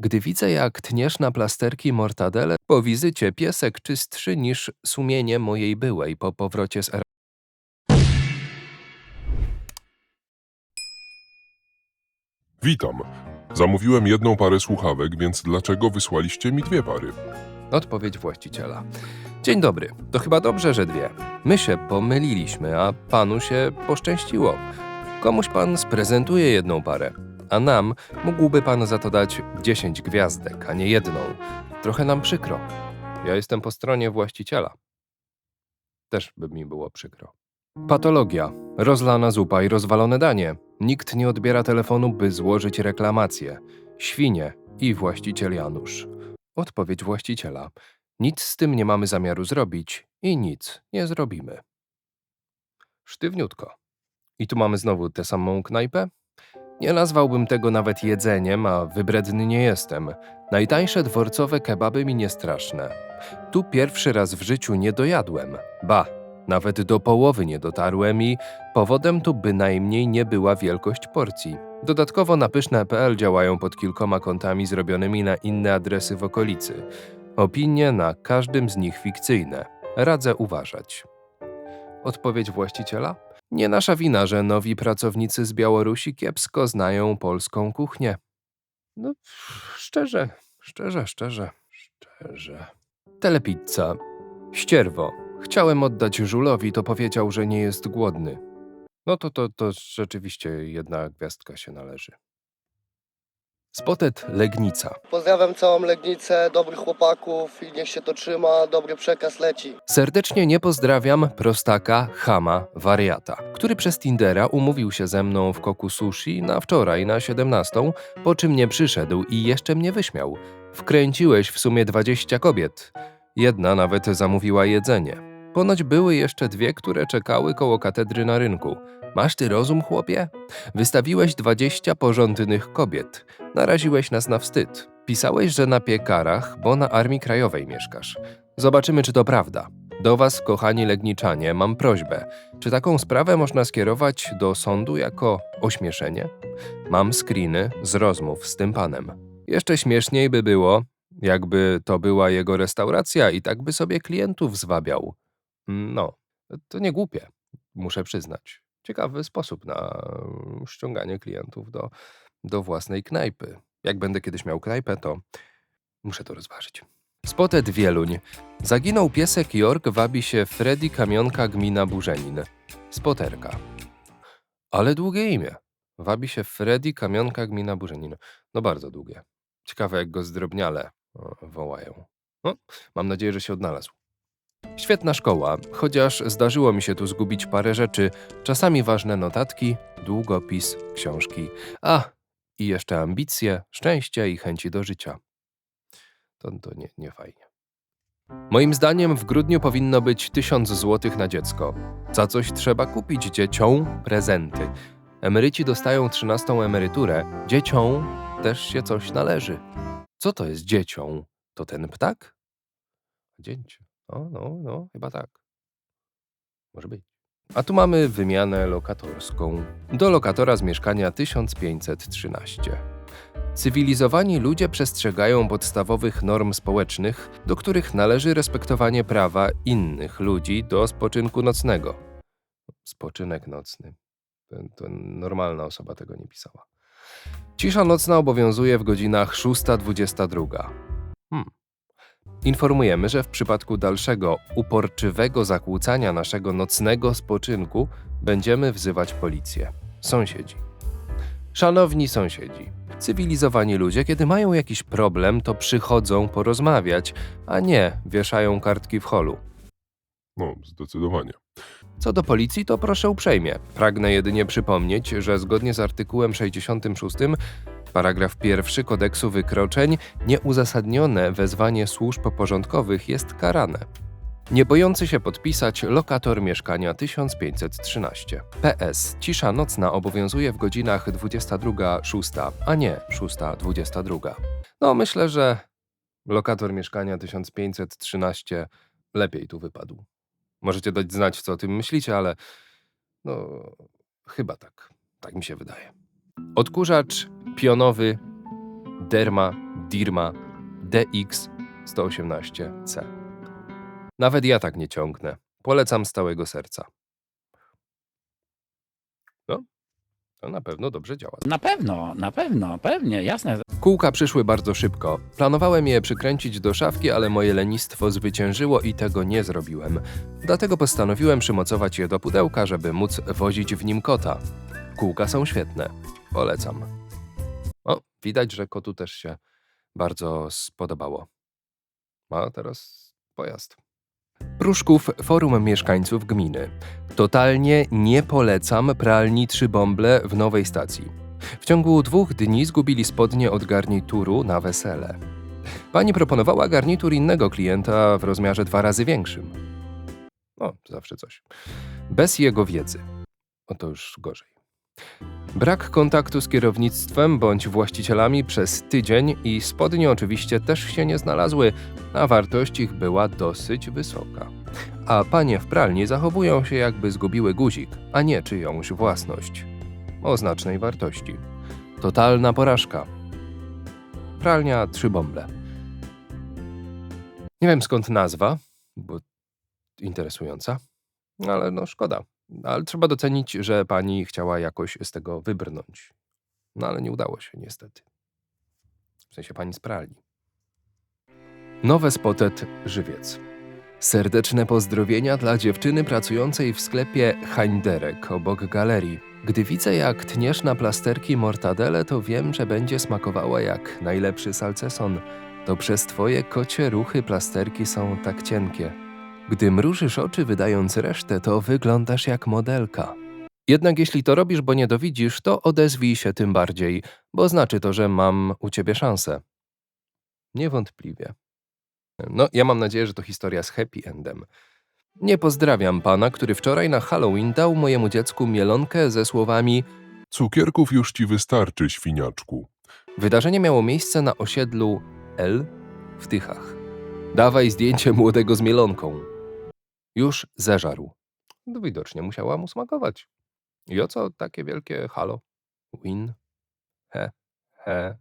Gdy widzę, jak tniesz na plasterki mortadele, po wizycie piesek czystszy niż sumienie mojej byłej po powrocie z. Witam. Zamówiłem jedną parę słuchawek, więc dlaczego wysłaliście mi dwie pary? Odpowiedź właściciela. Dzień dobry. To chyba dobrze, że dwie. My się pomyliliśmy, a panu się poszczęściło. Komuś pan sprezentuje jedną parę, a nam mógłby pan za to dać 10 gwiazdek, a nie jedną. Trochę nam przykro. Ja jestem po stronie właściciela. Też by mi było przykro. Patologia. Rozlana zupa i rozwalone danie. Nikt nie odbiera telefonu, by złożyć reklamację. Świnie i właściciel Janusz. Odpowiedź właściciela. Nic z tym nie mamy zamiaru zrobić i nic nie zrobimy. Sztywniutko. I tu mamy znowu tę samą knajpę? Nie nazwałbym tego nawet jedzeniem, a wybredny nie jestem. Najtańsze dworcowe kebaby mi nie straszne. Tu pierwszy raz w życiu nie dojadłem. Ba, nawet do połowy nie dotarłem i powodem tu bynajmniej nie była wielkość porcji. Dodatkowo na pyszne.pl działają pod kilkoma kontami zrobionymi na inne adresy w okolicy. Opinie na każdym z nich fikcyjne. Radzę uważać. Odpowiedź właściciela? Nie nasza wina, że nowi pracownicy z Białorusi kiepsko znają polską kuchnię. No, szczerze, szczerze, szczerze, szczerze. Telepizza. Ścierwo. Chciałem oddać żulowi, to powiedział, że nie jest głodny. No to, to, to rzeczywiście jedna gwiazdka się należy. Spotet Legnica. Pozdrawiam całą Legnicę, dobrych chłopaków i niech się to trzyma, dobry przekaz leci. Serdecznie nie pozdrawiam prostaka, chama, wariata, który przez Tindera umówił się ze mną w Koku Sushi na wczoraj na 17, po czym nie przyszedł i jeszcze mnie wyśmiał. Wkręciłeś w sumie 20 kobiet. Jedna nawet zamówiła jedzenie. Ponoć były jeszcze dwie, które czekały koło katedry na rynku. Masz ty rozum, chłopie? Wystawiłeś 20 porządnych kobiet. Naraziłeś nas na wstyd. Pisałeś, że na piekarach, bo na Armii Krajowej mieszkasz. Zobaczymy, czy to prawda. Do Was, kochani legniczanie, mam prośbę. Czy taką sprawę można skierować do sądu jako ośmieszenie? Mam screeny z rozmów z tym panem. Jeszcze śmieszniej by było, jakby to była jego restauracja i tak by sobie klientów zwabiał. No, to nie głupie, muszę przyznać. Ciekawy sposób na mm, ściąganie klientów do, do własnej knajpy. Jak będę kiedyś miał knajpę, to muszę to rozważyć. Spotet Wieluń. Zaginął piesek Jork, wabi się Freddy Kamionka Gmina Burzenin. Spoterka. Ale długie imię. Wabi się Freddy Kamionka Gmina Burzenin. No bardzo długie. Ciekawe jak go zdrobniale wołają. No, mam nadzieję, że się odnalazł. Świetna szkoła, chociaż zdarzyło mi się tu zgubić parę rzeczy, czasami ważne notatki, długopis, książki, a i jeszcze ambicje, szczęście i chęci do życia. To, to nie, nie fajnie. Moim zdaniem w grudniu powinno być 1000 złotych na dziecko. Za coś trzeba kupić dzieciom prezenty. Emeryci dostają 13 emeryturę, dzieciom też się coś należy. Co to jest dziecią? To ten ptak? Dzięcie. No, no, no, chyba tak. Może być. A tu mamy wymianę lokatorską. Do lokatora z mieszkania 1513. Cywilizowani ludzie przestrzegają podstawowych norm społecznych, do których należy respektowanie prawa innych ludzi do spoczynku nocnego. Spoczynek nocny. To, normalna osoba tego nie pisała. Cisza nocna obowiązuje w godzinach 6.22. Hmm. Informujemy, że w przypadku dalszego uporczywego zakłócania naszego nocnego spoczynku będziemy wzywać policję. Sąsiedzi. Szanowni sąsiedzi, cywilizowani ludzie, kiedy mają jakiś problem, to przychodzą porozmawiać, a nie wieszają kartki w holu. No, zdecydowanie. Co do policji, to proszę uprzejmie. Pragnę jedynie przypomnieć, że zgodnie z artykułem 66, paragraf 1 kodeksu wykroczeń, nieuzasadnione wezwanie służb porządkowych jest karane. Nie bojący się podpisać lokator mieszkania 1513. PS. Cisza nocna obowiązuje w godzinach 22.06, a nie 6.22. No, myślę, że lokator mieszkania 1513 lepiej tu wypadł. Możecie dać znać, co o tym myślicie, ale no, chyba tak. Tak mi się wydaje. Odkurzacz pionowy Derma Dirma DX118C. Nawet ja tak nie ciągnę. Polecam z całego serca. No, to na pewno dobrze działa. Na pewno, na pewno, pewnie, jasne. Kółka przyszły bardzo szybko. Planowałem je przykręcić do szafki, ale moje lenistwo zwyciężyło i tego nie zrobiłem. Dlatego postanowiłem przymocować je do pudełka, żeby móc wozić w nim kota. Kółka są świetne. Polecam. O, widać, że kotu też się bardzo spodobało. A teraz pojazd. Pruszków Forum Mieszkańców Gminy. Totalnie nie polecam pralni trzy bąble w nowej stacji. W ciągu dwóch dni zgubili spodnie od garnituru na wesele. Pani proponowała garnitur innego klienta w rozmiarze dwa razy większym. O, zawsze coś. Bez jego wiedzy. O to już gorzej. Brak kontaktu z kierownictwem bądź właścicielami przez tydzień i spodnie oczywiście też się nie znalazły, a wartość ich była dosyć wysoka. A panie w pralni zachowują się jakby zgubiły guzik, a nie czyjąś własność o znacznej wartości. Totalna porażka. Pralnia trzy bąble. Nie wiem skąd nazwa, bo interesująca, ale no szkoda. Ale trzeba docenić, że pani chciała jakoś z tego wybrnąć. No ale nie udało się niestety. W sensie pani z pralni. Nowe Spotet Żywiec. Serdeczne pozdrowienia dla dziewczyny pracującej w sklepie Hańderek obok galerii. Gdy widzę, jak tniesz na plasterki mortadele, to wiem, że będzie smakowała jak najlepszy salceson. To przez twoje kocie ruchy plasterki są tak cienkie. Gdy mrużysz oczy wydając resztę, to wyglądasz jak modelka. Jednak jeśli to robisz, bo nie dowidzisz, to odezwij się tym bardziej, bo znaczy to, że mam u ciebie szansę. Niewątpliwie. No, ja mam nadzieję, że to historia z happy endem. Nie pozdrawiam pana, który wczoraj na Halloween dał mojemu dziecku mielonkę ze słowami Cukierków już ci wystarczy, świniaczku. Wydarzenie miało miejsce na osiedlu L w Tychach. Dawaj zdjęcie młodego z mielonką. Już zeżarł. No widocznie musiała mu smakować. I o co takie wielkie halo? Win? He, he.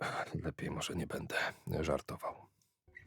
Lepiej może nie będę żartował.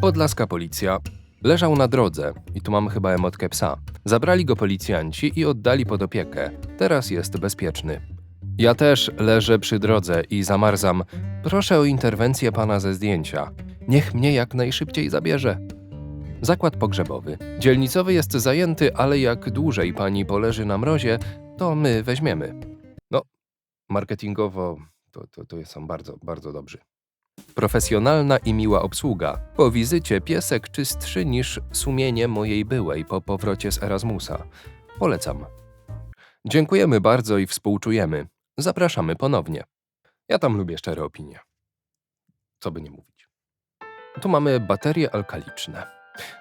Podlaska policja leżał na drodze i tu mamy chyba emotkę psa. Zabrali go policjanci i oddali pod opiekę. Teraz jest bezpieczny. Ja też leżę przy drodze i zamarzam. Proszę o interwencję pana ze zdjęcia. Niech mnie jak najszybciej zabierze. Zakład pogrzebowy. Dzielnicowy jest zajęty, ale jak dłużej pani poleży na mrozie, to my weźmiemy. No, marketingowo to, to, to są bardzo, bardzo dobrzy. Profesjonalna i miła obsługa. Po wizycie piesek czystszy niż sumienie mojej byłej po powrocie z Erasmusa. Polecam. Dziękujemy bardzo i współczujemy. Zapraszamy ponownie. Ja tam lubię szczere opinie. Co by nie mówić. Tu mamy baterie alkaliczne.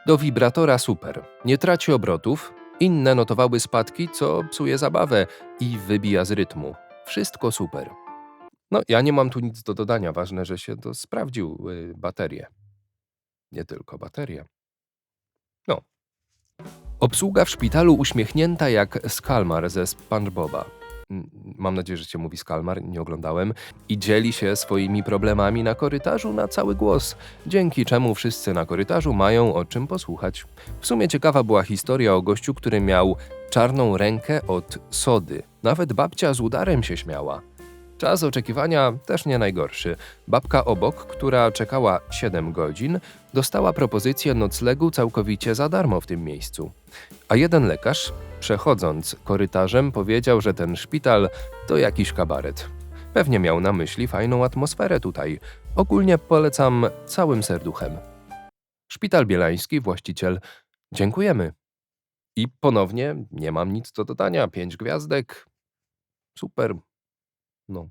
Do wibratora super. Nie traci obrotów. Inne notowały spadki, co psuje zabawę i wybija z rytmu. Wszystko super. No, ja nie mam tu nic do dodania. Ważne, że się to sprawdził y. Nie tylko baterie. No. Obsługa w szpitalu uśmiechnięta jak Skalmar ze SpongeBoba. Mam nadzieję, że cię mówi Skalmar, nie oglądałem. I dzieli się swoimi problemami na korytarzu na cały głos, dzięki czemu wszyscy na korytarzu mają o czym posłuchać. W sumie ciekawa była historia o gościu, który miał czarną rękę od sody. Nawet babcia z udarem się śmiała. Czas oczekiwania też nie najgorszy. Babka obok, która czekała 7 godzin, dostała propozycję noclegu całkowicie za darmo w tym miejscu. A jeden lekarz, przechodząc korytarzem, powiedział, że ten szpital to jakiś kabaret. Pewnie miał na myśli fajną atmosferę tutaj. Ogólnie polecam całym serduchem. Szpital Bielański, właściciel. Dziękujemy. I ponownie nie mam nic do dodania. Pięć gwiazdek. Super. No.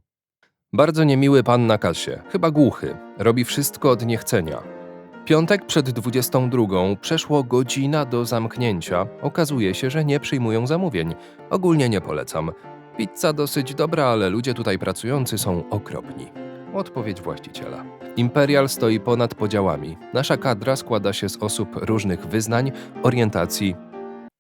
Bardzo niemiły pan na kasie, chyba głuchy, robi wszystko od niechcenia. Piątek przed 22 przeszło godzina do zamknięcia. Okazuje się, że nie przyjmują zamówień. Ogólnie nie polecam. Pizza dosyć dobra, ale ludzie tutaj pracujący są okropni. Odpowiedź właściciela. Imperial stoi ponad podziałami. Nasza kadra składa się z osób różnych wyznań, orientacji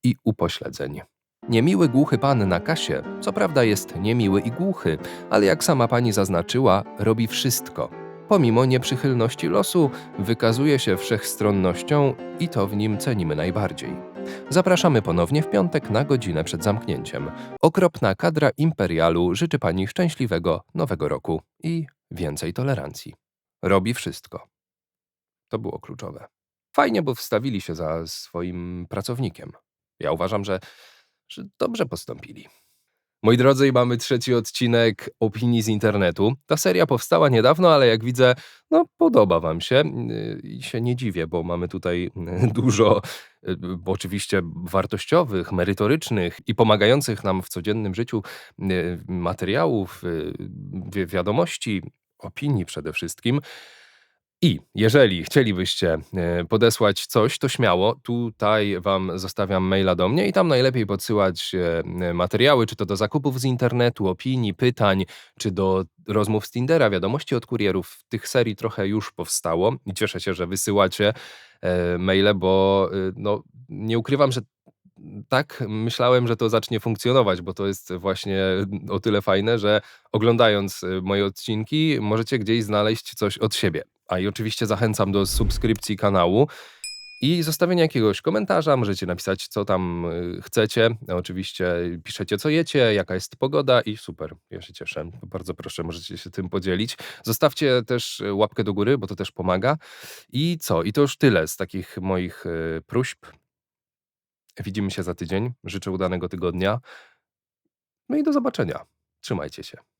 i upośledzeń. Niemiły głuchy pan na kasie, co prawda jest niemiły i głuchy, ale jak sama pani zaznaczyła, robi wszystko. Pomimo nieprzychylności losu wykazuje się wszechstronnością i to w nim cenimy najbardziej. Zapraszamy ponownie w piątek na godzinę przed zamknięciem. Okropna kadra imperialu życzy pani szczęśliwego nowego roku i więcej tolerancji. Robi wszystko. To było kluczowe. Fajnie, bo wstawili się za swoim pracownikiem. Ja uważam, że, że dobrze postąpili. Moi drodzy, mamy trzeci odcinek opinii z internetu. Ta seria powstała niedawno, ale jak widzę, no podoba wam się yy, i się nie dziwię, bo mamy tutaj yy, dużo yy, oczywiście wartościowych, merytorycznych i pomagających nam w codziennym życiu materiałów, wi- wiadomości, opinii przede wszystkim. I jeżeli chcielibyście e, podesłać coś, to śmiało. Tutaj Wam zostawiam maila do mnie i tam najlepiej podsyłać e, materiały, czy to do zakupów z internetu, opinii, pytań, czy do rozmów z Tindera, wiadomości od kurierów. Tych serii trochę już powstało i cieszę się, że wysyłacie e, maile, bo e, no, nie ukrywam, że tak myślałem, że to zacznie funkcjonować, bo to jest właśnie o tyle fajne, że oglądając moje odcinki możecie gdzieś znaleźć coś od siebie. A i oczywiście zachęcam do subskrypcji kanału i zostawienia jakiegoś komentarza. Możecie napisać, co tam y, chcecie. Oczywiście piszecie, co jecie, jaka jest pogoda i super. Ja się cieszę. Bardzo proszę, możecie się tym podzielić. Zostawcie też łapkę do góry, bo to też pomaga. I co? I to już tyle z takich moich y, próśb. Widzimy się za tydzień. Życzę udanego tygodnia. No i do zobaczenia. Trzymajcie się.